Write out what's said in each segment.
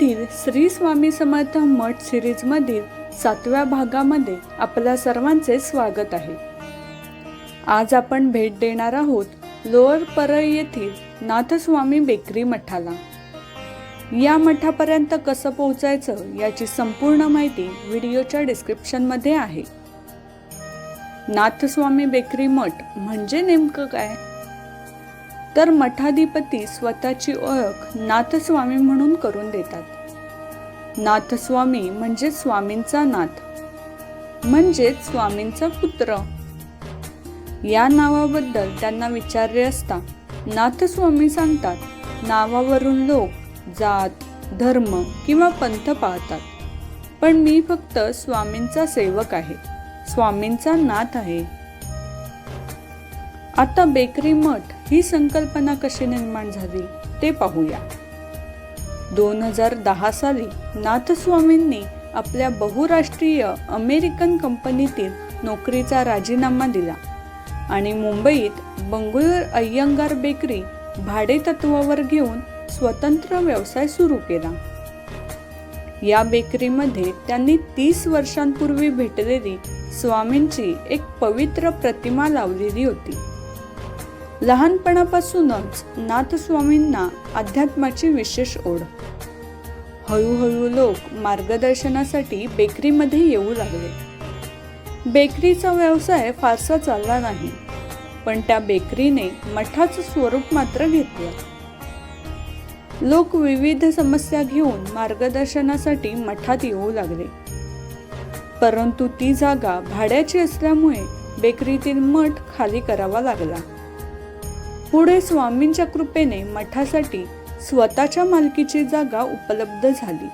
श्री स्वामी समर्थ मठ series मधील सातव्या भागामध्ये आपल्या सर्वांचे स्वागत आहे. आज आपण भेट देणार आहोत लोअर परळ येथील नाथस्वामी बेकरी मठाला. या मठापर्यंत कसं पोहोचायचं याची संपूर्ण माहिती व्हिडिओच्या डिस्क्रिप्शनमध्ये आहे. नाथस्वामी बेकरी मठ म्हणजे नेमकं काय? तर मठाधिपती स्वतःची ओळख नाथस्वामी म्हणून करून देतात. नाथस्वामी म्हणजे स्वामींचा नाथ. म्हणजेच स्वामींचा पुत्र. या नावाबद्दल त्यांना विचारले असता नाथस्वामी सांगतात नावावरून लोक जात धर्म किंवा पंथ पाहतात. पण मी फक्त स्वामींचा सेवक आहे. स्वामींचा नाथ आहे. आता बेकरी मठ ही संकल्पना कशी निर्माण झाली ते पाहूया. दोन हजार दहा साली नाथस्वामींनी आपल्या बहुराष्ट्रीय अमेरिकन कंपनीतील नोकरीचा राजीनामा दिला आणि मुंबईत बंगळूर अय्यंगार बेकरी भाडे तत्वावर घेऊन स्वतंत्र व्यवसाय सुरू केला. या बेकरीमध्ये त्यांनी तीस वर्षांपूर्वी भेटलेली स्वामींची एक पवित्र प्रतिमा लावलेली होती. लहानपणापासूनच नाथस्वामींना अध्यात्माची विशेष ओढ. हळूहळू लोक मार्गदर्शनासाठी बेकरीमध्ये येऊ लागले. बेकरीचा व्यवसाय फारसा चालला नाही पण त्या बेकरीने मठाचं स्वरूप मात्र घेतलं. लोक विविध समस्या घेऊन मार्गदर्शनासाठी मठात येऊ लागले. परंतु ती जागा भाड्याची असल्यामुळे बेकरीतील मठ खाली करावा लागला. पुढे स्वामींच्या कृपेने मठासाठी स्वतःच्या मालकीची जागा उपलब्ध झाली.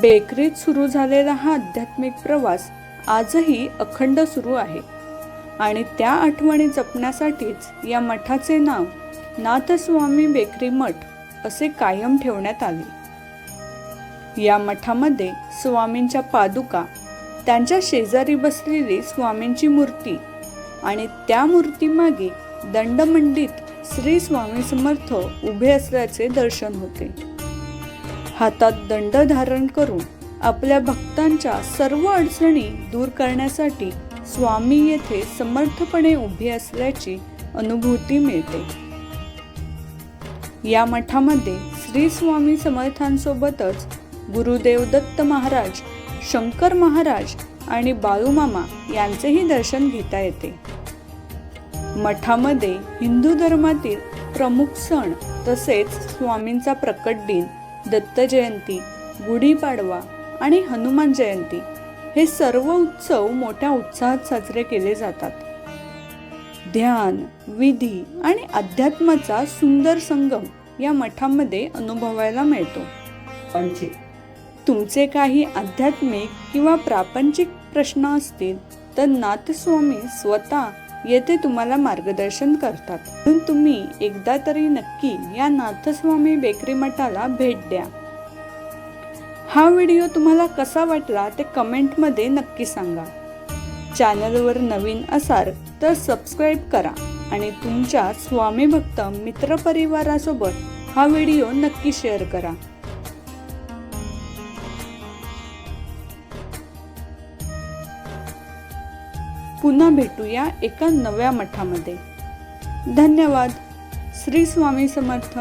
बेकरीत सुरू झालेला हा आध्यात्मिक प्रवास आजही अखंड सुरू आहे आणि त्या आठवणी जपण्यासाठीच या मठाचे नाव नाथस्वामी बेकरी मठ असे कायम ठेवण्यात आले. या मठामध्ये स्वामींच्या पादुका त्यांच्या शेजारी बसलेली स्वामींची मूर्ती आणि त्या मूर्तीमागे दंडमंडित श्री स्वामी समर्थ उभे असल्याचे दर्शन होते. हातात दंड धारण करून आपल्या भक्तांच्या सर्व अडचणी दूर करण्यासाठी स्वामी येथे समर्थपणे उभे असल्याची अनुभूती मिळते. या मठामध्ये श्री स्वामी समर्थांसोबतच गुरुदेव दत्त महाराज शंकर महाराज आणि बाळूमामा यांचेही दर्शन घेता येते. मठामध्ये हिंदू धर्मातील प्रमुख सण तसेच स्वामींचा प्रकट दिन दत्त जयंती गुढीपाडवा आणि हनुमान जयंती हे सर्व उत्सव मोठ्या उत्साहात साजरे केले जातात. ध्यान विधी आणि अध्यात्माचा सुंदर संगम या मठामध्ये अनुभवायला मिळतो. तुमचे काही आध्यात्मिक किंवा प्रापंचिक प्रश्न असतील तर नाथस्वामी स्वतः येथे तुम्हाला मार्गदर्शन करतात. म्हणून तुम्ही एकदा तरी नक्की या नाथस्वामी बेकरी मठाला भेट द्या. हा व्हिडिओ तुम्हाला कसा वाटला ते कमेंटमध्ये नक्की सांगा. चॅनलवर नवीन असाल तर सबस्क्राईब करा आणि तुमच्या स्वामी भक्त मित्रपरिवारासोबत हा व्हिडिओ नक्की शेअर करा. पुन्हा भेटूया एका नव्या मठामध्ये. धन्यवाद. श्री स्वामी समर्थ.